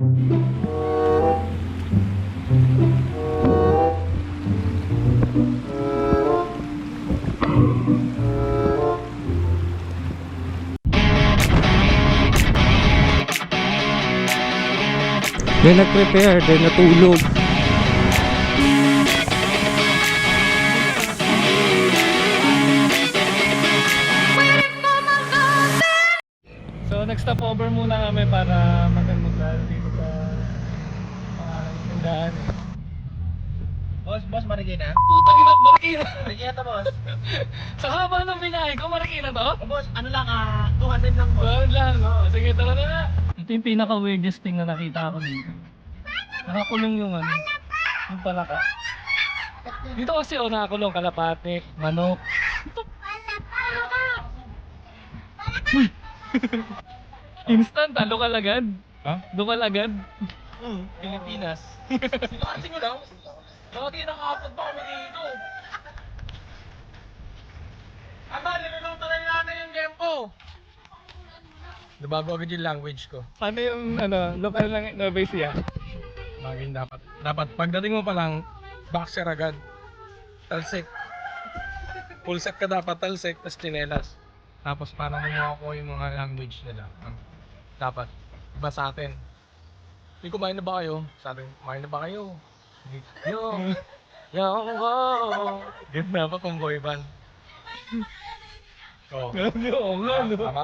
May nag-prepare, then natulog. Marikina? Putang ina, Marikina! Marikina to, boss. Sa haba ng binahe ko, Marikina to? Oh, boss, ano lang, ah, 200 lang, boss. Well lang, oh. sige tara na na. Ito yung pinaka-weirdest thing na nakita ko dito. Nakakulong yung ano, yung palaka. Dito kasi oh, nakakulong kalapate, manok. Ito, Uy! Instant, ah, lokal agad. Ha? Lokal agad. Hmm, Pilipinas. Sinakating nyo lang. Bakit nakakapot pa kami dito? Aba, niluluto na natin yung gempo. Nabago agad yung language ko. Paano yung ano, lokal ng Nueva Ecija? Bagay dapat. Dapat pagdating mo pa lang, boxer agad. Talsik. Full set ka dapat, talsik, tapos chinelas. Tapos parang kumuha ko yung mga language nila. Dapat. Iba sa atin. Hindi kumain na ba kayo? Sa atin, kumain na ba kayo? Yo! Yo! Yo! Ganda pa kung boy band. Oo. Oo nga, no? Tama.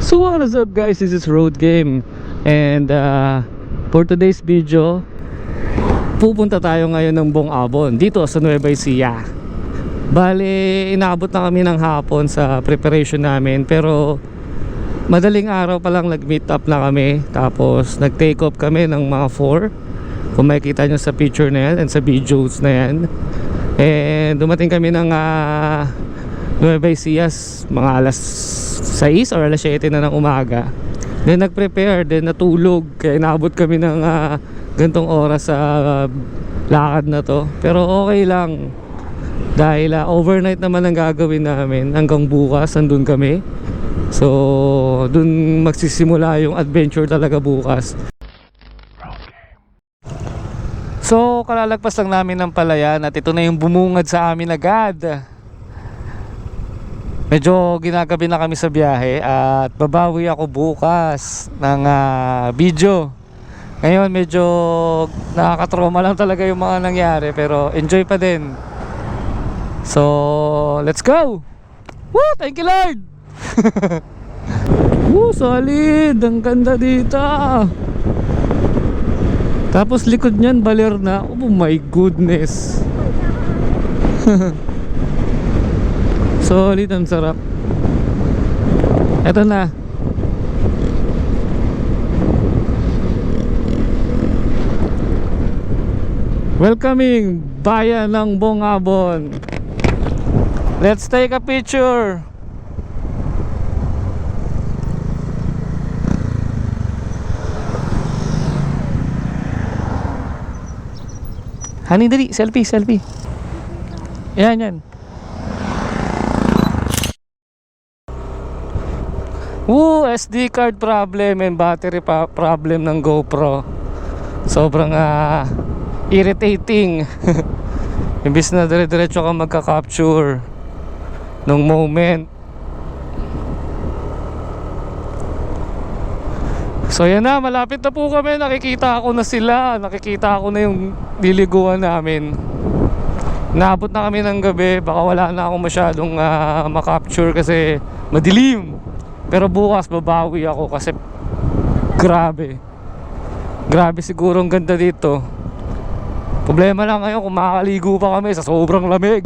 So what is up guys, this is Road Game and uh, for today's video pupunta tayo ngayon ng Bong Abon dito sa Nueva Ecija Bale, inabot na kami ng hapon sa preparation namin pero madaling araw pa lang nag-meet up na kami. Tapos nag-take off kami ng mga 4 kung makikita nyo sa picture na yan and sa videos na yan. And dumating kami ng uh, Nueva Ecija mga alas 6 or alas 7 na ng umaga. Then nag-prepare. Then natulog. Kaya inabot kami ng uh, gantong oras sa uh, lakad na to. Pero okay lang. Dahil uh, overnight naman ang gagawin namin. Hanggang bukas andun kami so dun magsisimula yung adventure talaga bukas So kalalagpas lang namin ng palayan at ito na yung bumungad sa amin agad Medyo ginagabi na kami sa biyahe at babawi ako bukas ng ah, video. Ngayon medyo nakakatroma lang talaga yung mga nangyari pero enjoy pa din. So, let's go! Woo! Thank you Lord! Woo! Solid! Ang ganda dito! Tapos likod niyan baler na. Oh my goodness! Solid, ang sarap. Eto na. Welcoming bayan ng Bongabon. Let's take a picture. Hani, dali. Selfie, selfie. Yan, yan. Woo, SD card problem and battery pa problem ng GoPro. Sobrang ah, irritating. Imbis na dire-diretso ka magka-capture nung moment. So yan na, malapit na po kami. Nakikita ko na sila. Nakikita ko na yung liliguan namin. Naabot na kami ng gabi. Baka wala na ako masyadong ah, makapture kasi madilim. Pero bukas babawi ako kasi grabe. Grabe siguro ang ganda dito. Problema lang ngayon kung makakaligo pa kami sa sobrang lamig.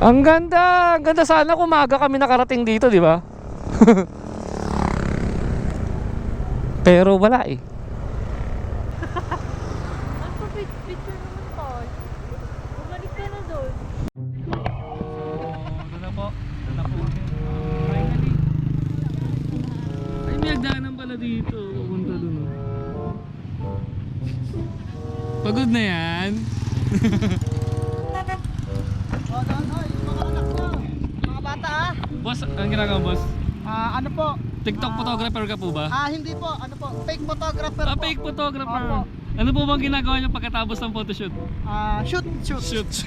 Ang ganda! Ang ganda sana kung maaga kami nakarating dito, di ba? Pero wala eh. Boss, ang ginagawa boss? Ah, ano po? TikTok Ah, photographer ka po ba? Ah, hindi po. Ano po? Fake photographer Ah, po. fake photographer. Opo. Ano po bang ginagawa niyo pagkatapos ng photoshoot? Ah, shoot, shoot. Shoot.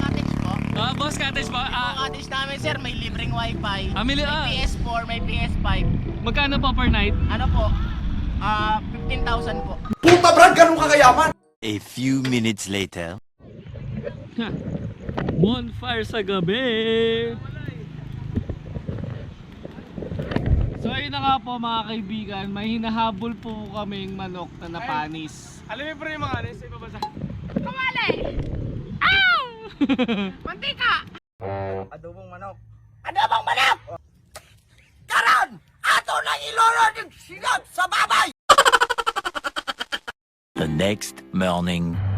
cottage po. ah, boss cottage ba? Ang Ah, cottage namin sir, may libreng wifi. Ah, may ah. PS4, may PS5. magkano po per night? Ano po? Ah, 15,000 po. A few minutes later. Bonfire sa gabi! So ayun na nga po mga kaibigan, may hinahabol po kaming manok na napanis. Alam mo pre yung mga ano, sa ibabasa. The next morning.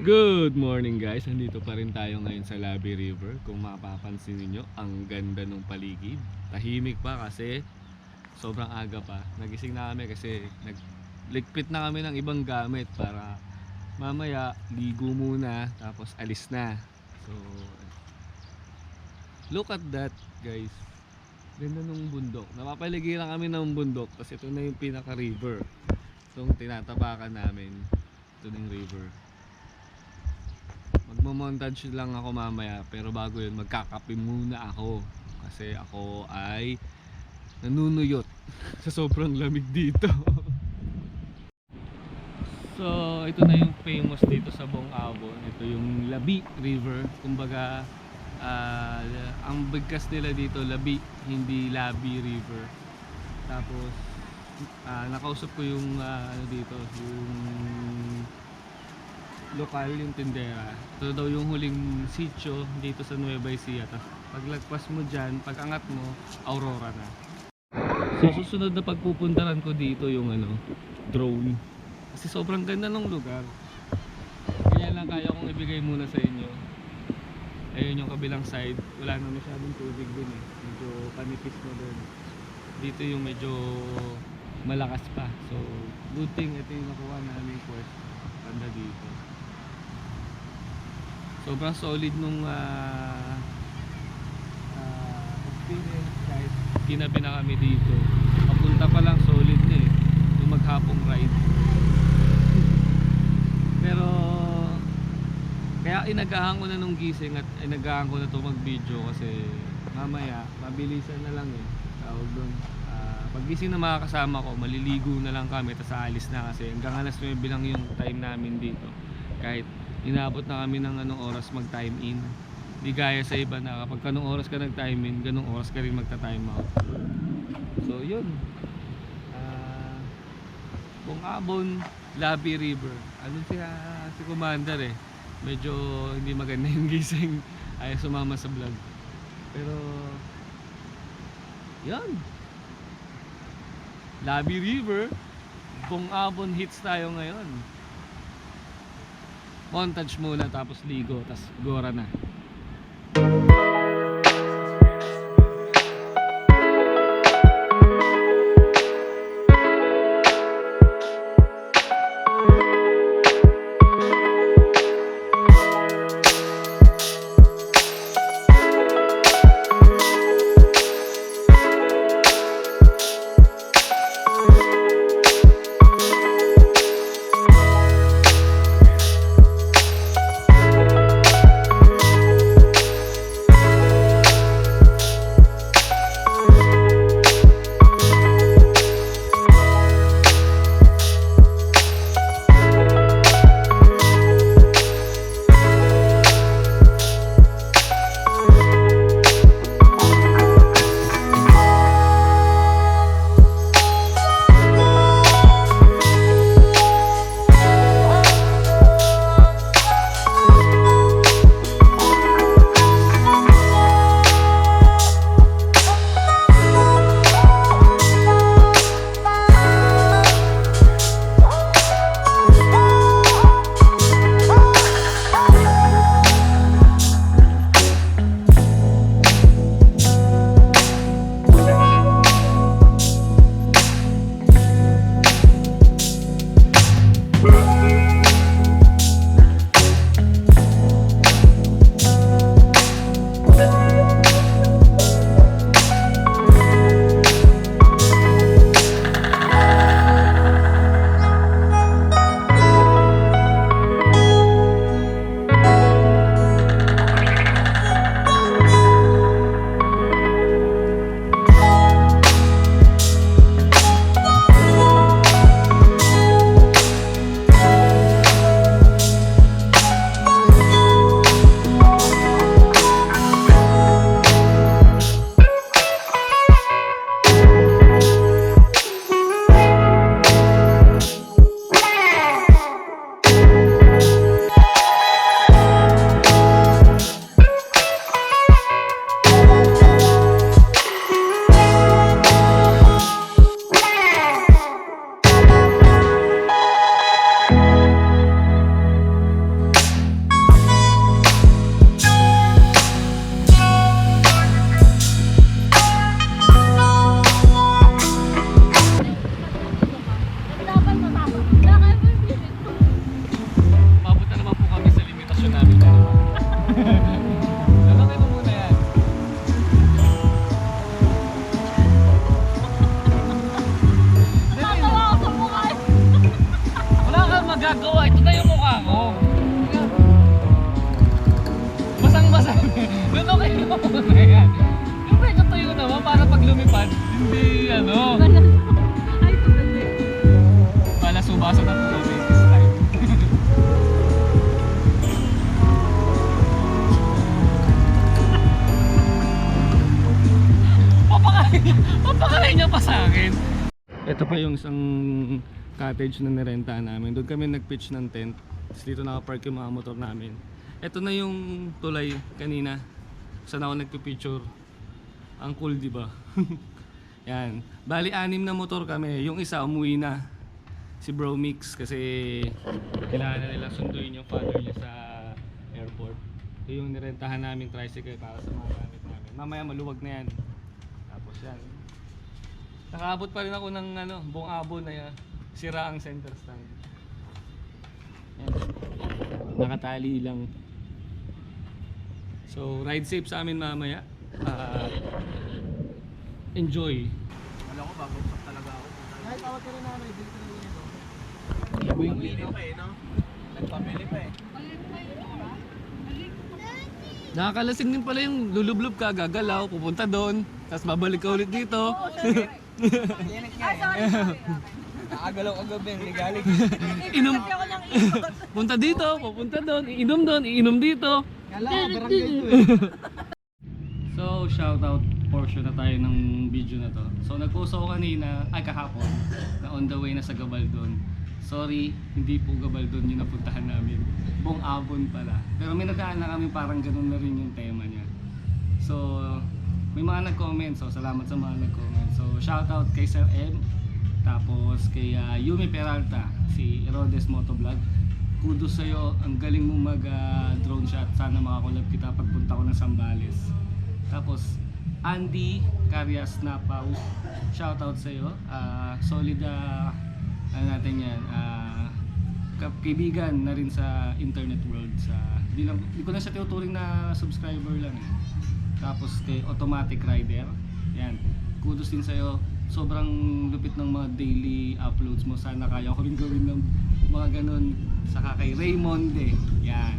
Good morning guys, nandito pa rin tayo ngayon sa Labi River. Kung mapapansin niyo, ang ganda ng paligid. Tahimik pa kasi sobrang aga pa. Nagising na kami kasi nagligpit na kami ng ibang gamit para mamaya ligo muna tapos alis na. So look at that guys. Ganda ng bundok. Napapaligiran kami ng bundok kasi ito na yung pinaka river. So tinatapakan namin ito yung river. Magmamontage lang ako mamaya pero bago yun magkakape muna ako kasi ako ay nanunuyot sa sobrang lamig dito. so ito na yung famous dito sa Bong Abon. Ito yung Labi River. Kumbaga ah, ang bigkas nila dito Labi, hindi Labi River. Tapos ah, nakausap ko yung ano dito, yung lokal yung tindera. Ito daw yung huling sitio dito sa Nueva Ecija. Paglagpas mo dyan, pag angat mo, Aurora na. So susunod na pagpupuntaran ko dito yung ano, drone. Kasi sobrang ganda ng lugar. Kaya lang kaya kong ibigay muna sa inyo. Ayun yung kabilang side. Wala na masyadong tubig dun eh. Medyo panipis na dun. Dito yung medyo malakas pa. So, good thing ito yung nakuha namin quest. Banda dito. Sobrang solid nung ah, ah, experience guys. Kinabi na kami dito. Papunta pa lang solid na eh. Yung maghapong ride. Pero kaya inagahan ko na nung gising at inagahan ko na to mag video kasi mamaya mabilisan na lang eh. Tawag doon. Ah, paggising na mga kasama ko, maliligo na lang kami tapos aalis na kasi hanggang alas 9 lang yung time namin dito. Kahit inabot na kami ng anong oras mag time in. Di gaya sa iba na kapag kanong oras ka nag time in, ganong oras ka rin magta time out. So yun. Ah, Bungabon, Labi River. Ano siya si Commander eh. Medyo hindi maganda yung gising. Ayaw sumama sa vlog. Pero yan. Labi River. Bungabon hits tayo ngayon. Montage muna tapos ligo tapos gora na. magagawa. Ito na yung mukha ko. Basang-basa. Ganun kayo na muna yan. Yung medyo naman para pag lumipad, hindi ano. Ay, tutuloy. Pala subasa na tutuloy this niya, papakain niya pa sa akin. Ito pa yung isang cottage na nirenta namin. Doon kami nag-pitch ng tent. Tapos dito nakapark yung mga motor namin. Ito na yung tulay kanina. Saan ako nagpipicture. Ang cool, di ba? Yan. Bali, anim na motor kami. Yung isa umuwi na. Si Bro Mix kasi kailangan na nila sunduin yung father niya sa airport. Ito yung nirentahan namin tricycle para sa mga gamit namin. Mamaya maluwag na yan. Tapos yan. Nakaabot pa rin ako ng ano, buong abo na yan. Sira ang center stand. Yan. Nakatali lang. So, ride safe sa amin mamaya. At enjoy. Kahit tawag ka rin namin, dito na rin ito. Nakakalasing din pala yung lulublob ka, gagalaw, pupunta doon, tapos babalik ka ulit dito. Nakagalaw ka gabi, ligalig. Inom. Punta dito, pupunta doon, iinom doon, iinom dito. Kala ka, barangay to eh. So, shoutout portion na tayo ng video na to. So, nag-post ako kanina, ay kahapon, na on the way na sa Gabaldon. Sorry, hindi po Gabaldon yung napuntahan namin. Buong Abon pala. Pero may nagkaan na kami parang ganun na rin yung tema niya. So, may mga nag-comment. So, salamat sa mga nag-comment. So, shoutout kay Sir M. Tapos kay ah, Yumi Peralta, si Herodes Motovlog. Kudos sa'yo, ang galing mo mag ah, drone shot. Sana makakulab kita pagpunta ko ng Sambales. Tapos Andy Carias Napaw, shoutout sa'yo. Ah, solid ah, ano natin yan, ka- kaibigan na rin sa internet world sa di, lang, di ko na siya tinuturing na subscriber lang eh. Tapos kay Automatic Rider, yan. Kudos din sa'yo. Sobrang lupit ng mga daily uploads mo. Sana kaya ko rin gawin ng mga ganun. Saka kay Raymond eh. Yan.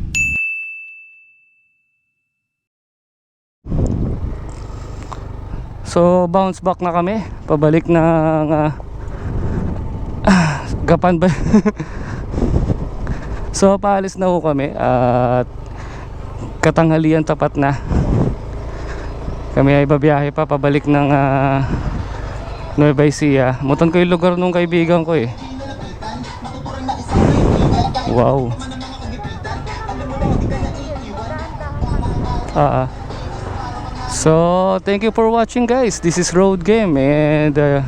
So bounce back na kami. Pabalik ng ah, ah, Gapan ba? so paalis na ho kami at katanghalian tapat na. Kami ay babiyahe pa pabalik ng ah, Nueva Ecija. Mutan ko yung lugar nung kaibigan ko eh. Wow. Ah. ah. So, thank you for watching guys. This is Road Game and uh,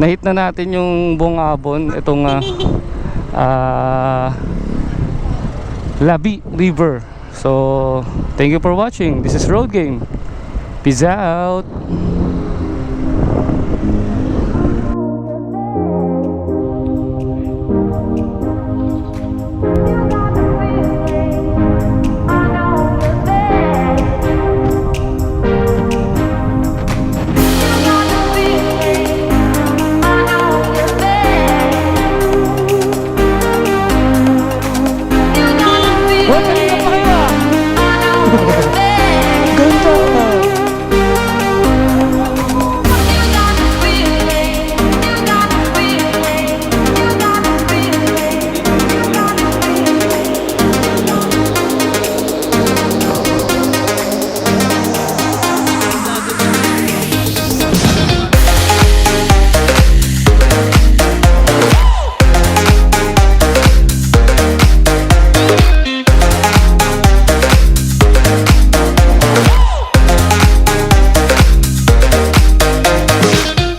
nahit na natin yung buong abon itong uh, uh, Labi River. So, thank you for watching. This is Road Game. Peace out.